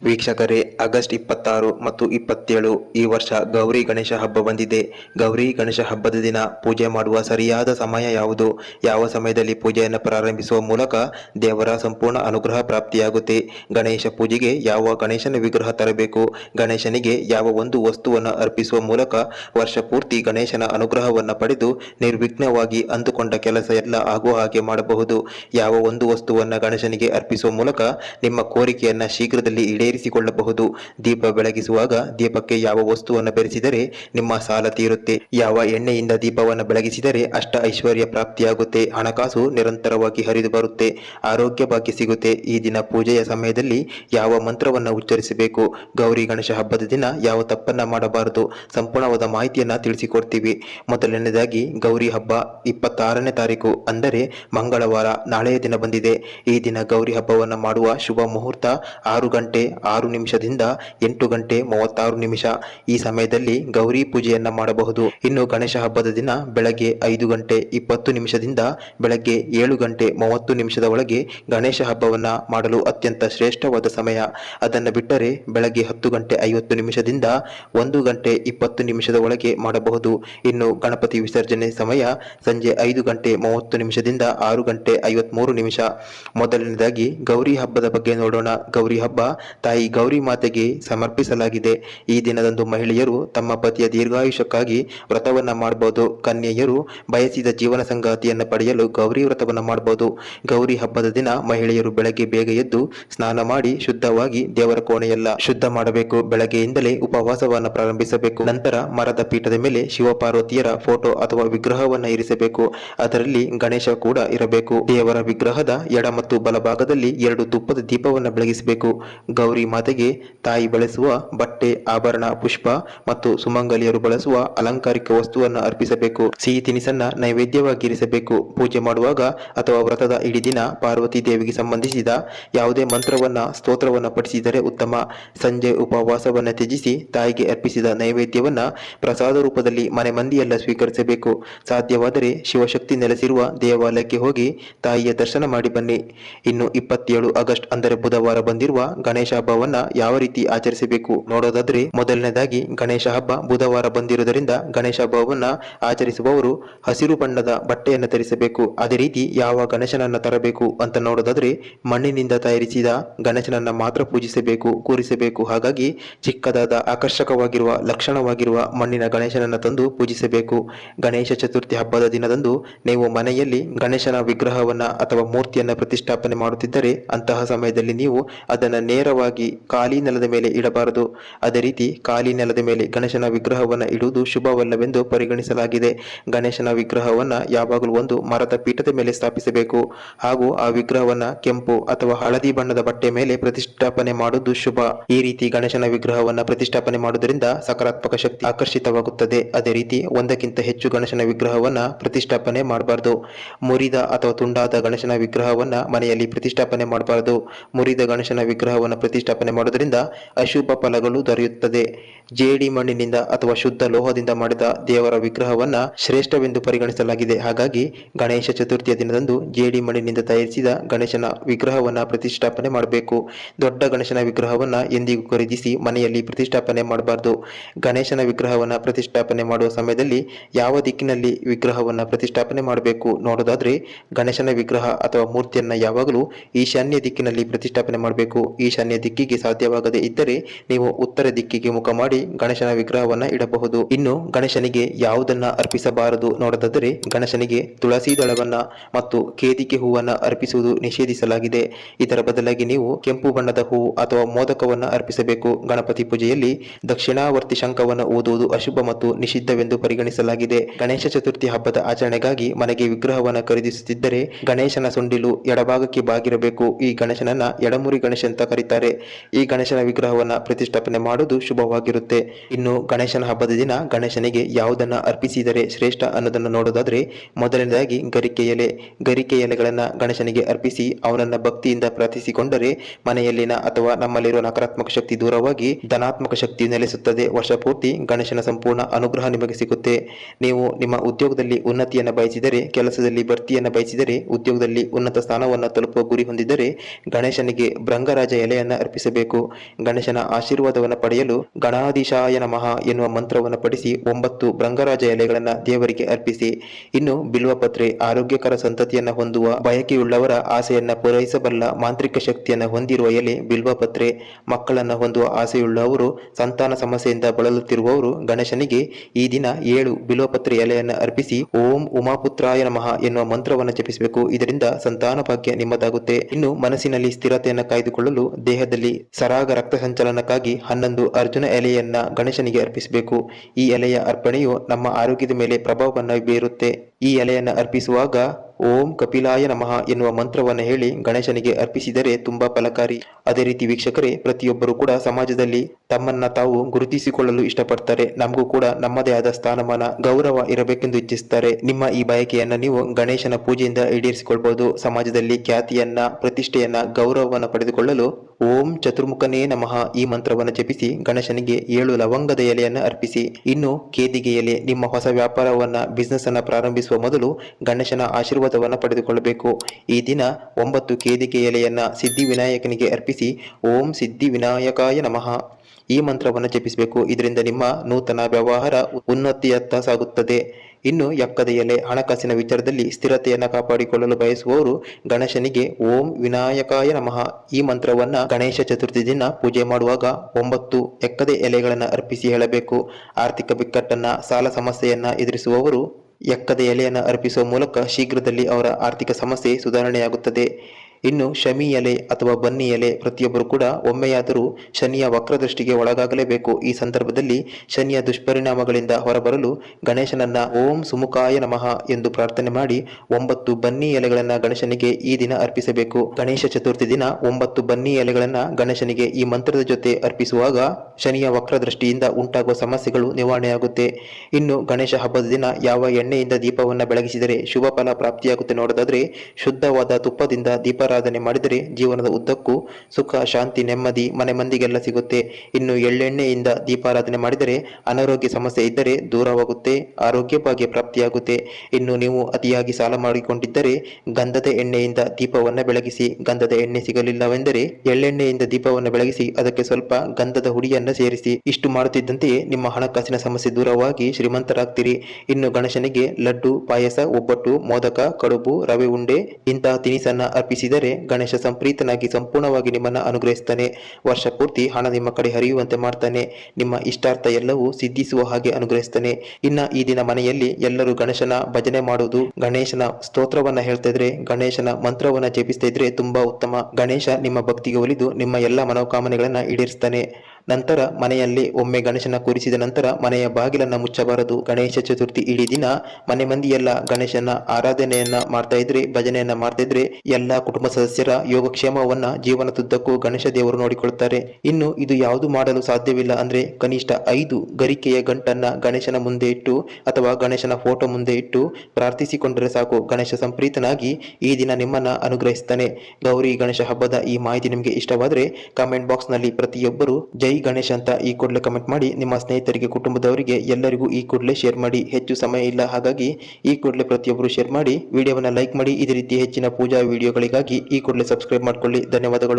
ವೀಕ್ಷಕರೇ, ಆಗಸ್ಟ್ ಇಪ್ಪತ್ತಾರು ಮತ್ತು ಇಪ್ಪತ್ತೇಳು ಈ ವರ್ಷ ಗೌರಿ ಗಣೇಶ ಹಬ್ಬ ಬಂದಿದೆ. ಗೌರಿ ಗಣೇಶ ಹಬ್ಬದ ದಿನ ಪೂಜೆ ಮಾಡುವ ಸರಿಯಾದ ಸಮಯ ಯಾವುದು? ಯಾವ ಸಮಯದಲ್ಲಿ ಪೂಜೆಯನ್ನು ಪ್ರಾರಂಭಿಸುವ ಮೂಲಕ ದೇವರ ಸಂಪೂರ್ಣ ಅನುಗ್ರಹ ಪ್ರಾಪ್ತಿಯಾಗುತ್ತೆ? ಗಣೇಶ ಪೂಜೆಗೆ ಯಾವ ಗಣೇಶನ ವಿಗ್ರಹ ತರಬೇಕು? ಗಣೇಶನಿಗೆ ಯಾವ ಒಂದು ವಸ್ತುವನ್ನು ಅರ್ಪಿಸುವ ಮೂಲಕ ವರ್ಷ ಪೂರ್ತಿ ಗಣೇಶನ ಅನುಗ್ರಹವನ್ನು ಪಡೆದು ನಿರ್ವಿಘ್ನವಾಗಿ ಅಂದುಕೊಂಡ ಕೆಲಸ ಎಲ್ಲ ಆಗುವ ಹಾಗೆ ಮಾಡಬಹುದು? ಯಾವ ಒಂದು ವಸ್ತುವನ್ನು ಗಣೇಶನಿಗೆ ಅರ್ಪಿಸುವ ಮೂಲಕ ನಿಮ್ಮ ಕೋರಿಕೆಯನ್ನು ಶೀಘ್ರದಲ್ಲಿ ಈಡೇರಿಸಿಕೊಳ್ಳಬಹುದು ದೀಪ ಬೆಳಗಿಸುವಾಗ ದೀಪಕ್ಕೆ ಯಾವ ವಸ್ತುವನ್ನು ಬೆರೆಸಿದರೆ ನಿಮ್ಮ ಸಾಲ ತೀರುತ್ತೆ. ಯಾವ ಎಣ್ಣೆಯಿಂದ ದೀಪವನ್ನು ಬೆಳಗಿಸಿದರೆ ಅಷ್ಟ ಐಶ್ವರ್ಯ ಪ್ರಾಪ್ತಿಯಾಗುತ್ತೆ. ಹಣಕಾಸು ನಿರಂತರವಾಗಿ ಹರಿದು ಬರುತ್ತೆ. ಆರೋಗ್ಯ ಭಾಗ್ಯ ಸಿಗುತ್ತೆ. ಈ ದಿನ ಪೂಜೆಯ ಸಮಯದಲ್ಲಿ ಯಾವ ಮಂತ್ರವನ್ನು ಉಚ್ಚರಿಸಬೇಕು? ಗೌರಿ ಗಣೇಶ ಹಬ್ಬದ ದಿನ ಯಾವ ತಪ್ಪನ್ನ ಮಾಡಬಾರದು? ಸಂಪೂರ್ಣವಾದ ಮಾಹಿತಿಯನ್ನ ತಿಳಿಸಿಕೊಡ್ತೀವಿ. ಮೊದಲನೇದಾಗಿ ಗೌರಿ ಹಬ್ಬ ಇಪ್ಪತ್ತಾರನೇ ತಾರೀಕು, ಅಂದರೆ ಮಂಗಳವಾರ, ನಾಳೆಯ ದಿನ ಬಂದಿದೆ. ಈ ದಿನ ಗೌರಿ ಹಬ್ಬವನ್ನು ಮಾಡುವ ಶುಭ ಮುಹೂರ್ತ ಆರು ಗಂಟೆ ಆರು ನಿಮಿಷದಿಂದ ಎಂಟು ಗಂಟೆ ಮೂವತ್ತಾರು ನಿಮಿಷ. ಈ ಸಮಯದಲ್ಲಿ ಗೌರಿ ಪೂಜೆಯನ್ನ ಮಾಡಬಹುದು. ಇನ್ನು ಗಣೇಶ ಹಬ್ಬದ ದಿನ ಬೆಳಗ್ಗೆ ಐದು ಗಂಟೆ ಇಪ್ಪತ್ತು ನಿಮಿಷದಿಂದ ಬೆಳಗ್ಗೆ ಏಳು ಗಂಟೆ ಮೂವತ್ತು ನಿಮಿಷದ ಒಳಗೆ ಗಣೇಶ ಹಬ್ಬವನ್ನ ಮಾಡಲು ಅತ್ಯಂತ ಶ್ರೇಷ್ಠವಾದ ಸಮಯ. ಅದನ್ನು ಬಿಟ್ಟರೆ ಬೆಳಗ್ಗೆ ಹತ್ತು ಗಂಟೆ ಐವತ್ತು ನಿಮಿಷದಿಂದ ಒಂದು ಗಂಟೆ ಇಪ್ಪತ್ತು ನಿಮಿಷದ ಒಳಗೆ ಮಾಡಬಹುದು. ಇನ್ನು ಗಣಪತಿ ವಿಸರ್ಜನೆ ಸಮಯ ಸಂಜೆ ಐದು ಗಂಟೆ ಮೂವತ್ತು ನಿಮಿಷದಿಂದ ಆರು ಗಂಟೆ ಐವತ್ಮೂರು ನಿಮಿಷ. ಮೊದಲನೇದಾಗಿ ಗೌರಿ ಹಬ್ಬದ ಬಗ್ಗೆ ನೋಡೋಣ. ಗೌರಿ ಹಬ್ಬ ತಾಯಿ ಗೌರಿ ಮಾತೆಗೆ ಸಮರ್ಪಿಸಲಾಗಿದೆ. ಈ ದಿನದಂದು ಮಹಿಳೆಯರು ತಮ್ಮ ಪತಿಯ ದೀರ್ಘಾಯುಷ್ಯಕ್ಕಾಗಿ ವ್ರತವನ್ನ ಮಾಡಬಹುದು ಕನ್ಯೆಯರು ಬಯಸಿದ ಜೀವನ ಸಂಗಾತಿಯನ್ನು ಪಡೆಯಲು ಗೌರಿ ವ್ರತವನ್ನು ಮಾಡಬಹುದು ಗೌರಿ ಹಬ್ಬದ ದಿನ ಮಹಿಳೆಯರು ಬೆಳಗ್ಗೆ ಬೇಗ ಎದ್ದು ಸ್ನಾನ ಮಾಡಿ ಶುದ್ಧವಾಗಿ ದೇವರ ಕೋಣೆಯೆಲ್ಲ ಶುದ್ಧ ಮಾಡಬೇಕು. ಬೆಳಗ್ಗೆಯಿಂದಲೇ ಉಪವಾಸವನ್ನು ಪ್ರಾರಂಭಿಸಬೇಕು. ನಂತರ ಮರದ ಪೀಠದ ಮೇಲೆ ಶಿವಪಾರ್ವತಿಯರ ಫೋಟೋ ಅಥವಾ ವಿಗ್ರಹವನ್ನು ಇರಿಸಬೇಕು. ಅದರಲ್ಲಿ ಗಣೇಶ ಕೂಡ ಇರಬೇಕು. ದೇವರ ವಿಗ್ರಹದ ಎಡ ಮತ್ತು ಬಲಭಾಗದಲ್ಲಿ ಎರಡು ತುಪ್ಪದ ದೀಪವನ್ನು ಬೆಳಗಿಸಬೇಕು. ಗೌರಿ ಮಾತೆಗೆ ತಾಯಿ ಬಳಸುವ ಬಟ್ಟೆ, ಆಭರಣ, ಪುಷ್ಪ ಮತ್ತು ಸುಮಂಗಲಿಯರು ಬಳಸುವ ಅಲಂಕಾರಿಕ ವಸ್ತುವನ್ನು ಅರ್ಪಿಸಬೇಕು. ಸಿಹಿ ತಿನಿಸನ್ನ ನೈವೇದ್ಯವಾಗಿ ಇರಿಸಬೇಕು ಪೂಜೆ ಮಾಡುವಾಗ ಅಥವಾ ವ್ರತದ ಇಡೀ ದಿನ ಪಾರ್ವತಿ ದೇವಿಗೆ ಸಂಬಂಧಿಸಿದ ಯಾವುದೇ ಮಂತ್ರವನ್ನ, ಸ್ತೋತ್ರವನ್ನ ಪಠಿಸಿದರೆ ಉತ್ತಮ. ಸಂಜೆ ಉಪವಾಸವನ್ನ ತ್ಯಜಿಸಿ ತಾಯಿಗೆ ಅರ್ಪಿಸಿದ ನೈವೇದ್ಯವನ್ನ ಪ್ರಸಾದ ರೂಪದಲ್ಲಿ ಮನೆ ಮಂದಿಯೆಲ್ಲ ಸ್ವೀಕರಿಸಬೇಕು. ಸಾಧ್ಯವಾದರೆ ಶಿವಶಕ್ತಿ ನೆಲೆಸಿರುವ ದೇವಾಲಯಕ್ಕೆ ಹೋಗಿ ತಾಯಿಯ ದರ್ಶನ ಮಾಡಿ ಬನ್ನಿ. ಇನ್ನು ಇಪ್ಪತ್ತೇಳು ಆಗಸ್ಟ್ ಅಂದರೆ ಬುಧವಾರ ಬಂದಿರುವ ಗಣೇಶ ಹಬ್ಬವನ್ನ ಯಾವ ರೀತಿ ಆಚರಿಸಬೇಕು ನೋಡೋದಾದ್ರೆ ಮೊದಲನೇದಾಗಿ ಗಣೇಶ ಹಬ್ಬ ಬುಧವಾರ ಬಂದಿರುವುದರಿಂದ ಗಣೇಶ ಹಬ್ಬವನ್ನ ಆಚರಿಸುವವರು ಹಸಿರು ಬಣ್ಣದ ಬಟ್ಟೆಯನ್ನು ಧರಿಸಬೇಕು. ಅದೇ ರೀತಿ ಯಾವ ಗಣೇಶನನ್ನ ತರಬೇಕು ಅಂತ ನೋಡೋದಾದ್ರೆ ಮಣ್ಣಿನಿಂದ ತಯಾರಿಸಿದ ಗಣೇಶನನ್ನ ಮಾತ್ರ ಪೂಜಿಸಬೇಕು, ಕೂರಿಸಬೇಕು. ಹಾಗಾಗಿ ಚಿಕ್ಕದಾದ ಆಕರ್ಷಕವಾಗಿರುವ, ಲಕ್ಷಣವಾಗಿರುವ ಮಣ್ಣಿನ ಗಣೇಶನನ್ನ ತಂದು ಪೂಜಿಸಬೇಕು. ಗಣೇಶ ಚತುರ್ಥಿ ಹಬ್ಬದ ದಿನದಂದು ನೀವು ಮನೆಯಲ್ಲಿ ಗಣೇಶನ ವಿಗ್ರಹವನ್ನ ಅಥವಾ ಮೂರ್ತಿಯನ್ನ ಪ್ರತಿಷ್ಠಾಪನೆ ಮಾಡುತ್ತಿದ್ದರೆ ಅಂತಹ ಸಮಯದಲ್ಲಿ ನೀವು ಅದನ್ನು ನೇರವಾಗಿ ಖಾಲಿ ನೆಲದ ಮೇಲೆ ಇಡಬಾರದು. ಅದೇ ರೀತಿ ಖಾಲಿ ನೆಲದ ಮೇಲೆ ಗಣೇಶನ ವಿಗ್ರಹವನ್ನ ಇಡುವುದು ಶುಭವಲ್ಲವೆಂದು ಪರಿಗಣಿಸಲಾಗಿದೆ. ಗಣೇಶನ ವಿಗ್ರಹವನ್ನ ಯಾವಾಗಲೂ ಒಂದು ಮರದ ಪೀಠದ ಮೇಲೆ ಸ್ಥಾಪಿಸಬೇಕು. ಹಾಗೂ ಆ ವಿಗ್ರಹವನ್ನ ಕೆಂಪು ಅಥವಾ ಹಳದಿ ಬಣ್ಣದ ಬಟ್ಟೆ ಮೇಲೆ ಪ್ರತಿಷ್ಠಾಪನೆ ಮಾಡುವುದು ಶುಭ. ಈ ರೀತಿ ಗಣೇಶನ ವಿಗ್ರಹವನ್ನ ಪ್ರತಿಷ್ಠಾಪನೆ ಮಾಡುವುದರಿಂದ ಸಕಾರಾತ್ಮಕ ಶಕ್ತಿ ಆಕರ್ಷಿತವಾಗುತ್ತದೆ. ಅದೇ ರೀತಿ ಒಂದಕ್ಕಿಂತ ಹೆಚ್ಚು ಗಣೇಶನ ವಿಗ್ರಹವನ್ನ ಪ್ರತಿಷ್ಠಾಪನೆ ಮಾಡಬಾರದು. ಮುರಿದ ಅಥವಾ ತುಂಡಾದ ಗಣೇಶನ ವಿಗ್ರಹವನ್ನ ಮನೆಯಲ್ಲಿ ಪ್ರತಿಷ್ಠಾಪನೆ ಮಾಡಬಾರದು. ಮುರಿದ ಗಣೇಶನ ವಿಗ್ರಹವನ್ನು ಪ್ರತಿಷ್ಠಾಪನೆ ಮಾಡುವುದರಿಂದ ಅಶುಭ ಫಲಗಳು ದೊರೆಯುತ್ತದೆ. ಜೇಡಿ ಮಣ್ಣಿನಿಂದ ಅಥವಾ ಶುದ್ಧ ಲೋಹದಿಂದ ಮಾಡಿದ ದೇವರ ವಿಗ್ರಹವನ್ನ ಶ್ರೇಷ್ಠವೆಂದು ಪರಿಗಣಿಸಲಾಗಿದೆ. ಹಾಗಾಗಿ ಗಣೇಶ ಚತುರ್ಥಿಯ ದಿನದಂದು ಜೇಡಿ ಮಣ್ಣಿನಿಂದ ತಯಾರಿಸಿದ ಗಣೇಶನ ವಿಗ್ರಹವನ್ನ ಪ್ರತಿಷ್ಠಾಪನೆ ಮಾಡಬೇಕು. ದೊಡ್ಡ ಗಣೇಶನ ವಿಗ್ರಹವನ್ನ ಎಂದಿಗೂ ಖರೀದಿಸಿ ಮನೆಯಲ್ಲಿ ಪ್ರತಿಷ್ಠಾಪನೆ ಮಾಡಬಾರದು. ಗಣೇಶನ ವಿಗ್ರಹವನ್ನ ಪ್ರತಿಷ್ಠಾಪನೆ ಮಾಡುವ ಸಮಯದಲ್ಲಿ ಯಾವ ದಿಕ್ಕಿನಲ್ಲಿ ವಿಗ್ರಹವನ್ನ ಪ್ರತಿಷ್ಠಾಪನೆ ಮಾಡಬೇಕು ನೋಡೋದಾದ್ರೆ ಗಣೇಶನ ವಿಗ್ರಹ ಅಥವಾ ಮೂರ್ತಿಯನ್ನ ಯಾವಾಗಲೂ ಈಶಾನ್ಯ ದಿಕ್ಕಿನಲ್ಲಿ ಪ್ರತಿಷ್ಠಾಪನೆ ಮಾಡಬೇಕು. ಈಶಾನ್ಯ ದಿಕ್ಕಿಗೆ ಸಾಧ್ಯವಾಗದೇ ಇದ್ದರೆ ನೀವು ಉತ್ತರ ದಿಕ್ಕಿಗೆ ಮುಖ ಮಾಡಿ ಗಣೇಶನ ವಿಗ್ರಹವನ್ನ ಇಡಬಹುದು. ಇನ್ನು ಗಣೇಶನಿಗೆ ಯಾವುದನ್ನ ಅರ್ಪಿಸಬಾರದು ನೋಡದಾದರೆ ಗಣೇಶನಿಗೆ ತುಳಸಿ ದಳವನ್ನ ಮತ್ತು ಕೇದಿಕೆ ಹೂವನ್ನ ಅರ್ಪಿಸುವುದು ನಿಷೇಧಿಸಲಾಗಿದೆ. ಇದರ ಬದಲಾಗಿ ನೀವು ಕೆಂಪು ಬಣ್ಣದ ಹೂವು ಅಥವಾ ಮೋದಕವನ್ನ ಅರ್ಪಿಸಬೇಕು. ಗಣಪತಿ ಪೂಜೆಯಲ್ಲಿ ದಕ್ಷಿಣಾವರ್ತಿ ಶಂಖವನ್ನು ಓದುವುದು ಅಶುಭ ಮತ್ತು ನಿಷಿದ್ಧವೆಂದು ಪರಿಗಣಿಸಲಾಗಿದೆ. ಗಣೇಶ ಚತುರ್ಥಿ ಹಬ್ಬದ ಆಚರಣೆಗಾಗಿ ಮನೆಗೆ ವಿಗ್ರಹವನ್ನು ಖರೀದಿಸುತ್ತಿದ್ದರೆ ಗಣೇಶನ ಸೊಂಡಿಲು ಎಡಭಾಗಕ್ಕೆ ಬಾಗಿರಬೇಕು. ಈ ಗಣೇಶನನ್ನ ಎಡಮುರಿ ಗಣೇಶ ಅಂತ ಕರೀತಾರೆ. ಈ ಗಣೇಶನ ವಿಗ್ರಹವನ್ನ ಪ್ರತಿಷ್ಠಾಪನೆ ಮಾಡುವುದು ಶುಭವಾಗಿರುತ್ತೆ. ಇನ್ನು ಗಣೇಶನ ಹಬ್ಬದ ದಿನ ಗಣೇಶನಿಗೆ ಯಾವುದನ್ನ ಅರ್ಪಿಸಿದರೆ ಶ್ರೇಷ್ಠ ಅನ್ನೋದನ್ನು ನೋಡೋದಾದ್ರೆ ಮೊದಲನೇದಾಗಿ ಗರಿಕೆ ಎಲೆ. ಗರಿಕೆ ಎಲೆಗಳನ್ನು ಗಣೇಶನಿಗೆ ಅರ್ಪಿಸಿ ಅವನನ್ನು ಭಕ್ತಿಯಿಂದ ಪ್ರಾರ್ಥಿಸಿಕೊಂಡರೆ ಮನೆಯಲ್ಲಿನ ಅಥವಾ ನಮ್ಮಲ್ಲಿರುವ ನಕಾರಾತ್ಮಕ ಶಕ್ತಿ ದೂರವಾಗಿ ಧನಾತ್ಮಕ ಶಕ್ತಿ ನೆಲೆಸುತ್ತದೆ. ವರ್ಷ ಪೂರ್ತಿ ಗಣೇಶನ ಸಂಪೂರ್ಣ ಅನುಗ್ರಹ ನಿಮಗೆ ಸಿಗುತ್ತೆ. ನೀವು ನಿಮ್ಮ ಉದ್ಯೋಗದಲ್ಲಿ ಉನ್ನತಿಯನ್ನು ಬಯಸಿದರೆ, ಕೆಲಸದಲ್ಲಿ ಬಡ್ತಿಯನ್ನು ಬಯಸಿದರೆ, ಉದ್ಯೋಗದಲ್ಲಿ ಉನ್ನತ ಸ್ಥಾನವನ್ನು ತಲುಪುವ ಗುರಿ ಹೊಂದಿದ್ದರೆ ಗಣೇಶನಿಗೆ ಭ್ರಂಗರಾಜ ಎಲೆಯನ್ನು ಅರ್ಪಿಸಬೇಕು. ಗಣೇಶನ ಆಶೀರ್ವಾದವನ್ನು ಪಡೆಯಲು ಗಣಾಧೀಶಾಯ ನಮಃ ಎನ್ನುವ ಮಂತ್ರವನ್ನು ಪಡಿಸಿ ಒಂಬತ್ತು ಭೃಂಗರಾಜ ಎಲೆಗಳನ್ನು ದೇವರಿಗೆ ಅರ್ಪಿಸಿ. ಇನ್ನು ಬಿಲ್ವಪತ್ರೆ, ಆರೋಗ್ಯಕರ ಸಂತತಿಯನ್ನು ಹೊಂದುವ ಬಯಕೆಯುಳ್ಳವರ ಆಸೆಯನ್ನು ಪೂರೈಸಬಲ್ಲ ಮಾಂತ್ರಿಕ ಶಕ್ತಿಯನ್ನು ಹೊಂದಿರುವ ಎಲೆ ಬಿಲ್ವಪತ್ರೆ. ಮಕ್ಕಳನ್ನು ಹೊಂದುವ ಆಸೆಯುಳ್ಳವರು, ಸಂತಾನ ಸಮಸ್ಯೆಯಿಂದ ಬಳಲುತ್ತಿರುವವರು ಗಣೇಶನಿಗೆ ಈ ದಿನ ಏಳು ಬಿಲ್ವಪತ್ರೆ ಎಲೆಯನ್ನು ಅರ್ಪಿಸಿ ಓಂ ಉಮಾಪುತ್ರಾಯ ನಮಃ ಎನ್ನುವ ಮಂತ್ರವನ್ನು ಜಪಿಸಬೇಕು. ಇದರಿಂದ ಸಂತಾನ ಭಾಗ್ಯ ನಿಮ್ಮದಾಗುತ್ತೆ. ಇನ್ನು ಮನಸ್ಸಿನಲ್ಲಿ ಸ್ಥಿರತೆಯನ್ನು ಕಾಯ್ದುಕೊಳ್ಳಲು ದೇಹದಲ್ಲಿ ಸರಾಗ ರಕ್ತ ಸಂಚಲನಕ್ಕಾಗಿ ಹನ್ನೊಂದು ಅರ್ಜುನ ಎಲೆಯನ್ನ ಗಣೇಶನಿಗೆ ಅರ್ಪಿಸಬೇಕು. ಈ ಎಲೆಯ ಅರ್ಪಣೆಯು ನಮ್ಮ ಆರೋಗ್ಯದ ಮೇಲೆ ಪ್ರಭಾವವನ್ನು ಬೀರುತ್ತೆ. ಈ ಎಲೆಯನ್ನು ಅರ್ಪಿಸುವಾಗ ಓಂ ಕಪಿಲಾಯ ನಮಃ ಎನ್ನುವ ಮಂತ್ರವನ್ನು ಹೇಳಿ ಗಣೇಶನಿಗೆ ಅರ್ಪಿಸಿದರೆ ತುಂಬಾ ಫಲಕಾರಿ. ಅದೇ ರೀತಿ ವೀಕ್ಷಕರೇ, ಪ್ರತಿಯೊಬ್ಬರು ಕೂಡ ಸಮಾಜದಲ್ಲಿ ತಮ್ಮನ್ನ ತಾವು ಗುರುತಿಸಿಕೊಳ್ಳಲು ಇಷ್ಟಪಡ್ತಾರೆ. ನಮಗೂ ಕೂಡ ನಮ್ಮದೇ ಆದ ಸ್ಥಾನಮಾನ, ಗೌರವ ಇರಬೇಕೆಂದು ಇಚ್ಛಿಸುತ್ತಾರೆ ನಿಮ್ಮ ಈ ಬಯಕೆಯನ್ನ ನೀವು ಗಣೇಶನ ಪೂಜೆಯಿಂದ ಈಡೇರಿಸಿಕೊಳ್ಬಹುದು ಸಮಾಜದಲ್ಲಿ ಖ್ಯಾತಿಯನ್ನ, ಪ್ರತಿಷ್ಠೆಯನ್ನ, ಗೌರವವನ್ನು ಪಡೆದುಕೊಳ್ಳಲು ಓಂ ಚತುರ್ಮುಖನೇ ನಮಃ ಈ ಮಂತ್ರವನ್ನು ಜಪಿಸಿ ಗಣೇಶನಿಗೆ ಏಳು ಲವಂಗದ ಎಲೆಯನ್ನು ಅರ್ಪಿಸಿ. ಇನ್ನು ಕೇದಿಗೆ ಎಲೆ, ನಿಮ್ಮ ಹೊಸ ವ್ಯಾಪಾರವನ್ನ ಬಿಸ್ನೆಸ್ ಅನ್ನ ಪ್ರಾರಂಭಿಸುವ ಮೊದಲು ಗಣೇಶನ ಆಶೀರ್ವಾದವನ್ನು ಪಡೆದುಕೊಳ್ಳಬೇಕು. ಈ ದಿನ ಒಂಬತ್ತು ಕೇದಿಗೆ ಎಲೆಯನ್ನ ಸಿದ್ಧಿ ವಿನಾಯಕನಿಗೆ ಅರ್ಪಿಸಿ ಓಂ ಸಿದ್ಧಿ ವಿನಾಯಕಾಯ ನಮಃ. ಈ ಮಂತ್ರವನ್ನು ಜಪಿಸಬೇಕು. ಇದರಿಂದ ನಿಮ್ಮ ನೂತನ ವ್ಯವಹಾರ ಉನ್ನತಿಯತ್ತ ಸಾಗುತ್ತದೆ. ಇನ್ನು ಎಕ್ಕದ ಎಲೆ, ಹಣಕಾಸಿನ ವಿಚಾರದಲ್ಲಿ ಸ್ಥಿರತೆಯನ್ನು ಕಾಪಾಡಿಕೊಳ್ಳಲು ಬಯಸುವವರು ಗಣೇಶನಿಗೆ ಓಂ ವಿನಾಯಕಾಯ ನಮಃ. ಈ ಮಂತ್ರವನ್ನು ಗಣೇಶ ಚತುರ್ಥಿ ದಿನ ಪೂಜೆ ಮಾಡುವಾಗ ಒಂಬತ್ತು ಎಕ್ಕದ ಎಲೆಗಳನ್ನು ಅರ್ಪಿಸಿ ಹೇಳಬೇಕು. ಆರ್ಥಿಕ ಬಿಕ್ಕಟ್ಟನ್ನ, ಸಾಲ ಸಮಸ್ಯೆಯನ್ನು ಎದುರಿಸುವವರು ಎಕ್ಕದ ಎಲೆಯನ್ನು ಅರ್ಪಿಸುವ ಮೂಲಕ ಶೀಘ್ರದಲ್ಲಿ ಅವರ ಆರ್ಥಿಕ ಸಮಸ್ಯೆ ಸುಧಾರಣೆಯಾಗುತ್ತದೆ. ಇನ್ನು ಶಮಿ ಎಲೆ ಅಥವಾ ಬನ್ನಿ ಎಲೆ ಪ್ರತಿಯೊಬ್ಬರು ಕೂಡ ಒಮ್ಮೆಯಾದರೂ ಶನಿಯ ವಕ್ರದೃಷ್ಟಿಗೆ ಒಳಗಾಗಲೇಬೇಕು. ಈ ಸಂದರ್ಭದಲ್ಲಿ ಶನಿಯ ದುಷ್ಪರಿಣಾಮಗಳಿಂದ ಹೊರಬರಲು ಗಣೇಶನನ್ನ ಓಂ ಸುಮುಖಾಯ ನಮಃ ಎಂದು ಪ್ರಾರ್ಥನೆ ಮಾಡಿ ಒಂಬತ್ತು ಬನ್ನಿ ಎಲೆಗಳನ್ನ ಗಣೇಶನಿಗೆ ಈ ದಿನ ಅರ್ಪಿಸಬೇಕು. ಗಣೇಶ ಚತುರ್ಥಿ ದಿನ ಒಂಬತ್ತು ಬನ್ನಿ ಎಲೆಗಳನ್ನ ಗಣೇಶನಿಗೆ ಈ ಮಂತ್ರದ ಜೊತೆ ಅರ್ಪಿಸುವಾಗ ಶನಿಯ ವಕ್ರದೃಷ್ಟಿಯಿಂದ ಉಂಟಾಗುವ ಸಮಸ್ಯೆಗಳು ನಿವಾರಣೆಯಾಗುತ್ತೆ. ಇನ್ನು ಗಣೇಶ ಹಬ್ಬದ ದಿನ ಯಾವ ಎಣ್ಣೆಯಿಂದ ದೀಪವನ್ನು ಬೆಳಗಿಸಿದರೆ ಶುಭ ಫಲ ಪ್ರಾಪ್ತಿಯಾಗುತ್ತೆ ನೋಡೋದಾದ್ರೆ ಶುದ್ಧವಾದ ತುಪ್ಪದಿಂದ ದೀಪಾರಾಧನೆ ಮಾಡಿದರೆ ಜೀವನದ ಉದ್ದಕ್ಕೂ ಸುಖ, ಶಾಂತಿ, ನೆಮ್ಮದಿ ಮನೆ ಮಂದಿಗೆಲ್ಲ ಸಿಗುತ್ತೆ. ಇನ್ನು ಎಳ್ಳೆಣ್ಣೆಯಿಂದ ದೀಪಾರಾಧನೆ ಮಾಡಿದರೆ ಅನಾರೋಗ್ಯ ಸಮಸ್ಯೆ ಇದ್ದರೆ ದೂರವಾಗುತ್ತೆ ಆರೋಗ್ಯ ಭಾಗ್ಯ ಪ್ರಾಪ್ತಿಯಾಗುತ್ತೆ. ಇನ್ನು ನೀವು ಅತಿಯಾಗಿ ಸಾಲ ಮಾಡಿಕೊಂಡಿದ್ದರೆ ಗಂಧದ ಎಣ್ಣೆಯಿಂದ ದೀಪವನ್ನು ಬೆಳಗಿಸಿ. ಗಂಧದ ಎಣ್ಣೆ ಸಿಗಲಿಲ್ಲವೆಂದರೆ ಎಳ್ಳೆಣ್ಣೆಯಿಂದ ದೀಪವನ್ನು ಬೆಳಗಿಸಿ, ಅದಕ್ಕೆ ಸ್ವಲ್ಪ ಗಂಧದ ಹುಡಿಯನ್ನ ಸೇರಿಸಿ. ಇಷ್ಟು ಮಾಡುತ್ತಿದ್ದಂತೆಯೇ ನಿಮ್ಮ ಹಣಕಾಸಿನ ಸಮಸ್ಯೆ ದೂರವಾಗಿ ಶ್ರೀಮಂತರಾಗ್ತೀರಿ. ಇನ್ನು ಗಣೇಶನಿಗೆ ಲಡ್ಡು, ಪಾಯಸ, ಒಬ್ಬಟ್ಟು, ಮೋದಕ, ಕಡುಬು, ರವೆ ಉಂಡೆ ಇಂತಹ ತಿನಿಸನ್ನ ಅರ್ಪಿಸಿದರೆ ಗಣೇಶ ಸಂಪ್ರೀತನಾಗಿ ಸಂಪೂರ್ಣವಾಗಿ ನಿಮ್ಮನ್ನ ಅನುಗ್ರಹಿಸ್ತಾನೆ. ವರ್ಷ ಪೂರ್ತಿ ಹಣ ನಿಮ್ಮ ಕಡೆ ಹರಿಯುವಂತೆ ಮಾಡ್ತಾನೆ. ನಿಮ್ಮ ಇಷ್ಟಾರ್ಥ ಎಲ್ಲವೂ ಸಿದ್ಧಿಸುವ ಹಾಗೆ ಅನುಗ್ರಹಿಸ್ತಾನೆ. ಇನ್ನ ಈ ದಿನ ಮನೆಯಲ್ಲಿ ಎಲ್ಲರೂ ಗಣೇಶನ ಭಜನೆ ಮಾಡುವುದು, ಗಣೇಶನ ಸ್ತೋತ್ರವನ್ನ ಹೇಳ್ತಾ ಇದ್ರೆ, ಗಣೇಶನ ಮಂತ್ರವನ್ನ ಜಪಿಸ್ತಾ ಇದ್ರೆ ತುಂಬಾ ಉತ್ತಮ. ಗಣೇಶ ನಿಮ್ಮ ಭಕ್ತಿಗೆ ಒಲಿದು ನಿಮ್ಮ ಎಲ್ಲ ಮನೋಕಾಮನೆಗಳನ್ನ ಈಡೇರಿಸ್ತಾನೆ. ನಂತರ ಮನೆಯಲ್ಲಿ ಒಮ್ಮೆ ಗಣೇಶನ ಕೂರಿಸಿದ ನಂತರ ಮನೆಯ ಬಾಗಿಲನ್ನು ಮುಚ್ಚಬಾರದು. ಗಣೇಶ ಚತುರ್ಥಿ ಇಡೀ ದಿನ ಮನೆ ಮಂದಿಯೆಲ್ಲ ಗಣೇಶನ ಆರಾಧನೆಯನ್ನ ಮಾಡ್ತಾ ಇದ್ರೆ, ಭಜನೆಯನ್ನ ಮಾಡ್ತಾ ಇದ್ರೆ ಎಲ್ಲ ಕುಟುಂಬ ಸದಸ್ಯರ ಯೋಗಕ್ಷೇಮವನ್ನ ಜೀವನದುದ್ದಕ್ಕೂ ಗಣೇಶ ದೇವರು ನೋಡಿಕೊಳ್ತಾರೆ. ಇನ್ನು ಇದು ಯಾವುದು ಮಾಡಲು ಸಾಧ್ಯವಿಲ್ಲ ಅಂದ್ರೆ ಕನಿಷ್ಠ ಐದು ಗರಿಕೆಯ ಗಂಟನ್ನ ಗಣೇಶನ ಮುಂದೆ ಇಟ್ಟು ಅಥವಾ ಗಣೇಶನ ಫೋಟೋ ಮುಂದೆ ಇಟ್ಟು ಪ್ರಾರ್ಥಿಸಿಕೊಂಡರೆ ಸಾಕು. ಗಣೇಶ ಸಂಪ್ರೀತನಾಗಿ ಈ ದಿನ ನಿಮ್ಮನ್ನ ಅನುಗ್ರಹಿಸ್ತಾನೆ. ಗೌರಿ ಗಣೇಶ ಹಬ್ಬದ ಈ ಮಾಹಿತಿ ನಿಮಗೆ ಇಷ್ಟವಾದರೆ ಕಾಮೆಂಟ್ ಬಾಕ್ಸ್ನಲ್ಲಿ ಪ್ರತಿಯೊಬ್ಬರು ಜೈ ಗಣೇಶ್ ಅಂತ ಈ ಕೂಡಲೇ ಕಮೆಂಟ್ ಮಾಡಿ, ನಿಮ್ಮ ಸ್ನೇಹಿತರಿಗೆ, ಕುಟುಂಬದವರಿಗೆ ಎಲ್ಲರಿಗೂ ಈ ಕೂಡಲೇ ಶೇರ್ ಮಾಡಿ. ಹೆಚ್ಚು ಸಮಯ ಇಲ್ಲ, ಹಾಗಾಗಿ ಈ ಕೂಡಲೇ ಪ್ರತಿಯೊಬ್ಬರು ಶೇರ್ ಮಾಡಿ. ವಿಡಿಯೋವನ್ನು ಲೈಕ್ ಮಾಡಿ. ಇದೇ ರೀತಿ ಹೆಚ್ಚಿನ ಪೂಜಾ ವಿಡಿಯೋಗಳಿಗಾಗಿ ಈ ಕೂಡಲೇ ಸಬ್ಸ್ಕ್ರೈಬ್ ಮಾಡಿಕೊಳ್ಳಿ. ಧನ್ಯವಾದಗಳು.